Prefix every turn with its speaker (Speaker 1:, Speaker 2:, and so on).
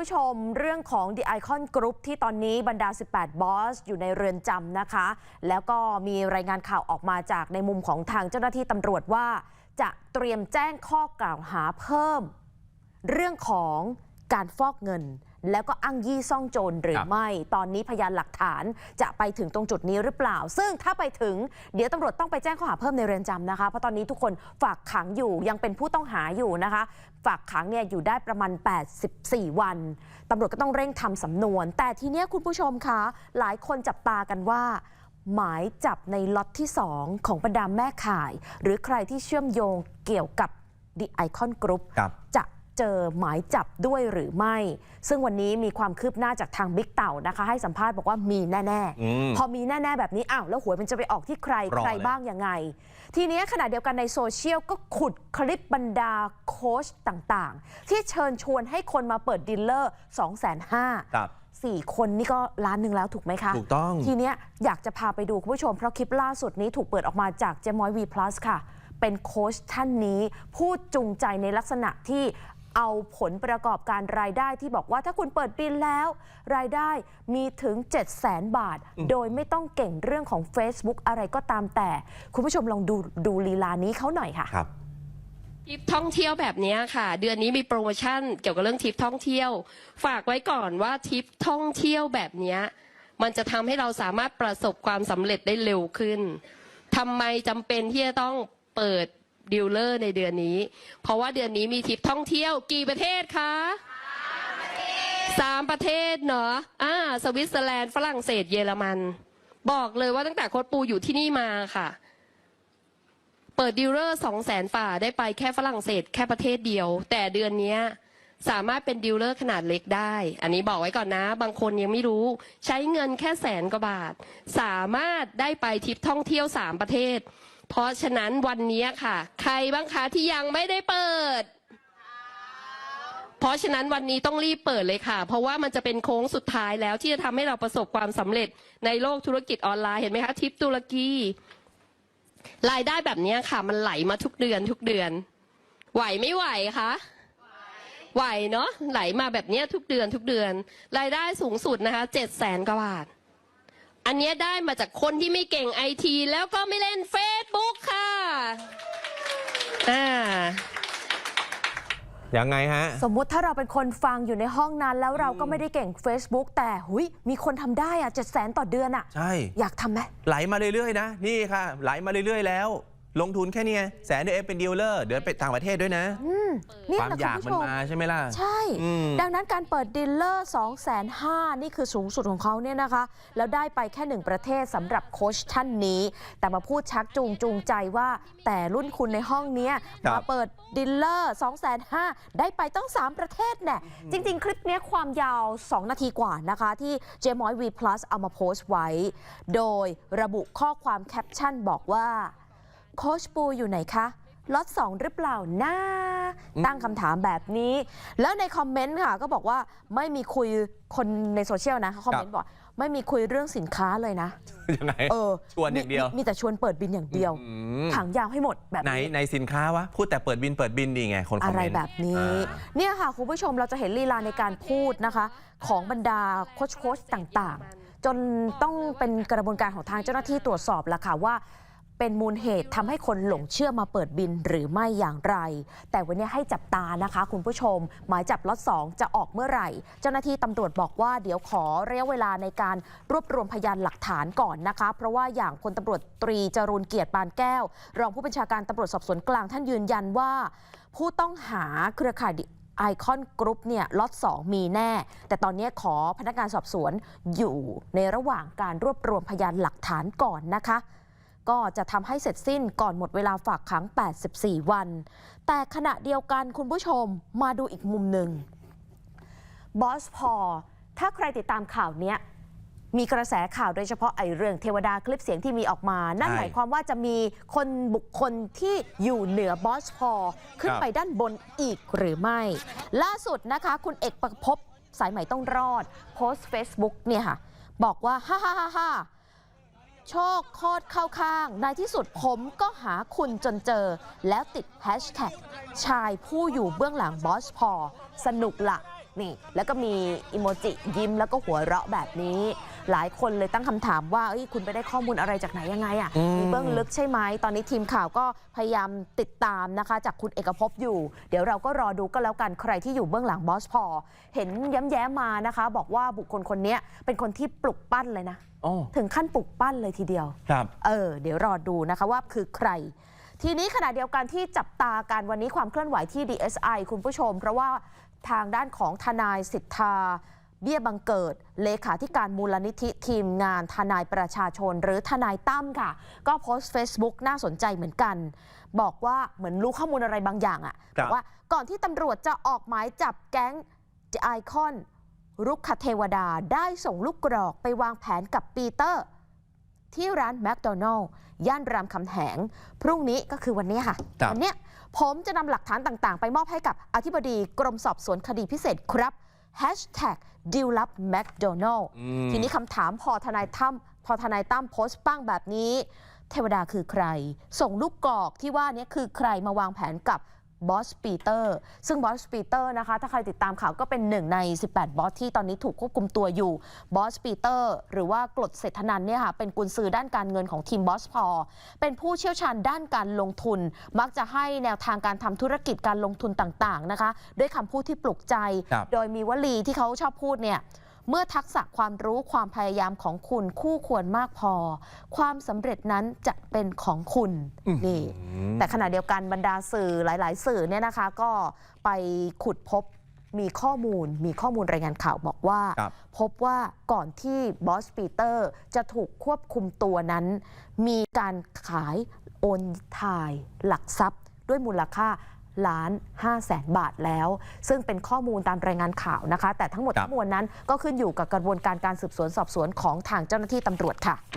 Speaker 1: ผู้ชมเรื่องของ The Icon Group ที่ตอนนี้บรรดา 18 บอส อยู่ในเรือนจำนะคะ แล้วก็มีรายงานข่าวออกมาจากในมุมของทางเจ้าหน้าที่ตำรวจว่า จะเตรียมแจ้งข้อกล่าวหาเพิ่ม เรื่องของการฟอกเงิน แล้วก็อ้างยี่ซ่องโจรหรือ
Speaker 2: ครับ
Speaker 1: ไม่ ตอนนี้พยานหลักฐานจะไปถึงตรงจุดนี้หรือเปล่า ซึ่งถ้าไปถึงเดี๋ยวตำรวจต้องไปแจ้งข้อหาเพิ่มในเรือนจำนะคะ เพราะตอนนี้ทุกคนฝากขังอยู่ยังเป็นผู้ต้องหาอยู่นะคะ ฝากขังเนี่ยอยู่ได้ประมาณ 84 วันตำรวจก็ต้องเร่งทำสำนวน แต่ทีเนี้ยคุณผู้ชมคะหลายคนจับตากันว่าหมายจับในล็อตที่ 2 ของบรรดาแม่ข่าย หรือใครที่เชื่อมโยงเกี่ยวกับ The Icon Group
Speaker 2: ครับ
Speaker 1: จะ เจอหมายจับด้วยหรือไม่ ซึ่งวันนี้มีความคืบหน้าจากทางบิ๊กเต่านะคะ ให้สัมภาษณ์บอกว่ามีแน่
Speaker 2: อืม
Speaker 1: ๆพอมีแน่ ๆ แบบนี้อ้าวแล้วหวยมันจะไปออกที่ใคร
Speaker 2: รอ
Speaker 1: ใคร
Speaker 2: เลย
Speaker 1: บ้างยังไง ทีเนี้ยขณะเดียวกันในโซเชียลก็ขุดคลิปบรรดาโค้ชต่างๆ ที่เชิญชวนให้คนมาเปิดดีลเลอร์2 5 0 0 0
Speaker 2: ครับ
Speaker 1: สี่คนนี่ก็ล้านหนึ่งแล้วถูกไหมคะ
Speaker 2: ถูกต้อง
Speaker 1: ทีเนี้ยอยากจะพาไปดูคุณผู้ชม เพราะคลิปล่าสุดนี้ถูกเปิดออกมาจากเจมอยวีพลัสค่ะ เป็นโค้ชท่านนี้ พูดจูงใจในลักษณะที่ เอาผลประกอบการรายได้ที่บอกว่าถ้าคุณเปิดบินแล้ว รายได้มีถึง 7 0 0 0 0 0 บาท โดยไม่ต้องเก่งเรื่องของ Facebook อะไรก็ตามแต่ คุณผู้ชมลองดูดูลีลานี้เขาหน่อยค่ะ
Speaker 2: ครับ
Speaker 3: ทริปท่องเที่ยวแบบเนี้ยค่ะ เดือนนี้มีโปรโมชั่นเกี่ยวกับเรื่องทริปท่องเที่ยว ฝากไว้ก่อนว่าทริปท่องเที่ยวแบบเนี้ยมันจะทำให้เราสามารถประสบความสำเร็จได้เร็วขึ้นทำไมจำเป็นที่จะต้องเปิด ดีลเลอร์ในเดือนนี้ เพราะว่าเดือนนี้มีทริปท่องเที่ยวกี่ประเทศคะสามประเทศเนาะอ่า สวิตเซอร์แลนด์ ฝรั่งเศส เยอรมัน บอกเลยว่าตั้งแต่โค้ดปูอยู่ที่นี่มาค่ะ เปิดดีลเลอร์สองแสนฝ่าได้ไปแค่ฝรั่งเศส แค่ประเทศเดียว แต่เดือนนี้สามารถเป็นดีลเลอร์ขนาดเล็กได้ อันนี้บอกไว้ก่อนนะ บางคนยังไม่รู้ ใช้เงินแค่แสนกว่าบาท สามารถได้ไปทริปท่องเที่ยวสามประเทศ เพราะฉะนั้นวันนี้ค่ะ ใครบ้างคะที่ยังไม่ได้เปิด เพราะฉะนั้นวันนี้ต้องรีบเปิดเลยค่ะ เพราะว่ามันจะเป็นโค้งสุดท้ายแล้วที่จะทำให้เราประสบความสำเร็จในโลกธุรกิจออนไลน์เห็นไหมคะทิปตุรกีรายได้แบบนี้ค่ะ มันไหลมาทุกเดือนทุกเดือน ไหวไม่ไหวคะไหวเนาะไหลมาแบบนี้ทุกเดือนทุกเดือน รายได้สูงสุดนะคะเจ็ดแสนกว่าบาท อันเนี้ยได้มาจากคนที่ไม่เก่งไอที แล้วก็ไม่เล่นเฟซบุ๊กค่ะอ่า
Speaker 2: ยังไงฮะ
Speaker 1: สมมุติถ้าเราเป็นคนฟังอยู่ในห้องนั้น แล้วเราก็ไม่ได้เก่ง Facebook แต่หุยมีคนทำได้อะเจ็ดแสนต่อเดือนอะ
Speaker 2: ใช่
Speaker 1: อยากทำไหม
Speaker 2: ไหลมาเรื่อยๆนะ นี่ค่ะ ไหลมาเรื่อยๆแล้ว ลงทุนแค่เนี้ยแสนเดียวเองเป็นดีลเลอร์เดี๋ยวไปต่างประเทศด้วยนะ
Speaker 1: อืมนี่
Speaker 2: ความ
Speaker 1: แหละ
Speaker 2: อยาก
Speaker 1: คุณ
Speaker 2: มัน
Speaker 1: ผู้ชม
Speaker 2: มาใช่ไหมล่ะ
Speaker 1: ใช่
Speaker 2: อืม
Speaker 1: ดังนั้นการเปิดดีลเลอร์2 5 0 0 0นี่คือสูงสุดของเขาเนี่ยนะคะ แล้วได้ไปแค่หนึ่งประเทศสำหรับโค้ชท่านนี้ แต่มาพูดชักจูงจูงใจว่า แต่รุ่นคุณในห้องเนี้ย
Speaker 2: ครับ
Speaker 1: มาเปิดดีลเลอร์2 5 0 0 0ได้ไปต้อง 3 ประเทศแน่จริง ๆ คลิปเนี้ยความยาว 2 นาทีกว่านะคะ ที่ j m o y V Plus เอามาโพสต์ไว้ โดยระบุข้อความแคปชั่นบอกว่า โคชปูอยู่ไหนคะล็อตสองหรือเปล่านะตั้งคำถามแบบนี้ แล้วในคอมเมนต์ค่ะ ก็บอกว่าไม่มีคุยคนในโซเชียลนะเขาคอมเมนต์บอกไม่มีคุยเรื่องสินค้าเลยนะ
Speaker 2: ยังไง
Speaker 1: เออ
Speaker 2: ชวนอย่างเดียว
Speaker 1: มีมีแต่ชวนเปิดบินอย่างเดียว
Speaker 2: อืม
Speaker 1: ถังยาวให้หมดแบบ
Speaker 2: ไหน
Speaker 1: นี้
Speaker 2: ในสินค้าวะพูดแต่เปิดบินเปิดบินดีไงคนคอ
Speaker 1: อะ
Speaker 2: ม
Speaker 1: ไร
Speaker 2: เมนต์
Speaker 1: แบบนี้
Speaker 2: อ่า
Speaker 1: เนี่ยค่ะคุณผู้ชมเราจะเห็นลีลาในการพูดนะคะ ของบรรดาโค้ชโค้ชต่างๆ จนต้องเป็นกระบวนการของทางเจ้าหน้าที่ตรวจสอบละค่ะว่า เป็นมูลเหตุทำให้คนหลงเชื่อมาเปิดบินหรือไม่อย่างไร แต่วันนี้ให้จับตานะคะ คุณผู้ชม หมายจับล็อต2จะออกเมื่อไหร่ เจ้าหน้าที่ตำรวจบอกว่าเดี๋ยวขอระยะเวลาในการรวบรวมพยานหลักฐานก่อนนะคะ เพราะว่าอย่างพลตำรวจตรีจรูนเกียรติปานแก้ว รองผู้บัญชาการตำรวจสอบสวนกลางท่านยืนยันว่า ผู้ต้องหาเครือข่ายไอคอนกรุ๊ปเนี่ยล็อต2มีแน่ แต่ตอนนี้ขอพนักงานสอบสวนอยู่ในระหว่างการรวบรวมพยานหลักฐานก่อนนะคะ ก็จะทำให้เสร็จสิ้นก่อนหมดเวลาฝากขัง 84 วัน แต่ขณะเดียวกันคุณผู้ชมมาดูอีกมุมหนึ่งบอสพอถ้าใครติดตามข่าวนี้มีกระแสข่าวโดยเฉพาะไอเรื่องเทวดาคลิปเสียงที่มีออกมา นั่นหมายความว่าจะมีคนบุคคลที่อยู่เหนือบอสพอขึ้นไปด้านบนอีกหรือไม่ ล่าสุดนะคะ คุณเอกประพบสายใหม่ต้องรอด โพสต์ Facebook เนี่ยค่ะ บอกว่า ฮ่าฮ่าฮ่า โชคโคตรเข้าข้าง ในที่สุดผมก็หาคุณจนเจอ แล้วติดแฮชแท็กชายผู้อยู่เบื้องหลังบอสพอ สนุกละนี่แล้วก็มีอิโมจิยิ้มแล้วก็หัวเราะแบบนี้ หลายคนเลยตั้งคำถามว่าเอ้ยคุณไปได้ข้อมูลอะไรจากไหนยังไงอะ่ะ
Speaker 2: อืม
Speaker 1: มีเบื้องลึกใช่ไหม ตอนนี้ทีมข่าวก็พยายามติดตามนะคะ จากคุณเอกภพอยู่ เดี๋ยวเราก็รอดูก็แล้วกันใครที่อยู่เบื้องหลังบอสพอ เห็นย้ำแย้มมานะคะ บอกว่าบุคคลคนนี้เป็นคนที่ปลุกปั้นเลยนะ
Speaker 2: อ๋อ
Speaker 1: ถึงขั้นปลุกปั้นเลยทีเดียว
Speaker 2: ครับ
Speaker 1: เออเดี๋ยวรอดูนะคะว่าคือใคร ทีนี้ขณะเดียวกันที่จับตาการวันนี้ความเคลื่อนไหวที่ DSI คุณผู้ชม เพราะว่าทางด้านของทนายสิทธาเบี้ยบังเกิด เลขาธิการมูลนิธิทีมงานทนายประชาชน หรือทนายตั้มค่ะ ก็โพสต์ Facebook น่าสนใจเหมือนกัน บอกว่าเหมือนรู้ข้อมูลอะไรบางอย่างอะ
Speaker 2: ครับ
Speaker 1: บอกว่าก่อนที่ตำรวจจะออกหมายจับแก๊งไอคอน รุกขเทวดาได้ส่งลูกกรอกไปวางแผนกับปีเตอร์ ที่ร้านแมคโดนัลล์ย่านรามคำแหง พรุ่งนี้ก็คือวันนี้ค่ะ
Speaker 2: ครับ
Speaker 1: วัเนี้ยผมจะนำหลักฐานต่างๆ ไปมอบให้กับอธิบดีกรมสอบสวนคดีพิเศษครับ Hashtag ดิวลับแมคโดนัลล์
Speaker 2: อืม
Speaker 1: ทีนี้คำถามพอทนายตั้มพอทนายตั้มโพสต์ปั้งแบบนี้ เทวดาคือใคร ส่งลูกกอกที่ว่านี้คือใครมาวางแผนกับ บอสปีเตอร์ ซึ่งบอสปีเตอร์นะคะ ถ้าใครติดตามข่าวก็เป็นหนึ่งใน 18 บอสที่ตอนนี้ถูกควบคุมตัวอยู่ บอสปีเตอร์ หรือว่ากลดเศรษฐนันท์เนี่ยค่ะ เป็นกุญซือด้านการเงินของทีมบอสพอ เป็นผู้เชี่ยวชาญด้านการลงทุน มักจะให้แนวทางการทำธุรกิจการลงทุนต่างๆนะคะ ด้วยคำพูดที่ปลุกใจ
Speaker 2: ครับ
Speaker 1: โดยมีวลีที่เขาชอบพูดเนี่ย เมื่อทักษะความรู้ความพยายามของคุณคู่ควรมากพอ ความสำเร็จนั้นจะเป็นของคุณนี่แต่ขณะเดียวกันบรรดาสื่อหลาย ๆ สื่อเนี่ยนะคะ ก็ไปขุดพบมีข้อมูลมีข้อมูลรายงานข่าวบอกว่า
Speaker 2: ครับ
Speaker 1: พบว่าก่อนที่บอสปีเตอร์จะถูกควบคุมตัวนั้น มีการขายโอนถ่ายหลักทรัพย์ด้วยมูลค่า ล้าน5แสนบาทแล้ว ซึ่งเป็นข้อมูลตามรายงานข่าวนะคะ แต่ทั้งหมด
Speaker 2: ครับ
Speaker 1: ทั้งมวลนั้นก็ขึ้นอยู่กับกระบวนการการสืบสวนสอบสวนของทางเจ้าหน้าที่ตำรวจค่ะ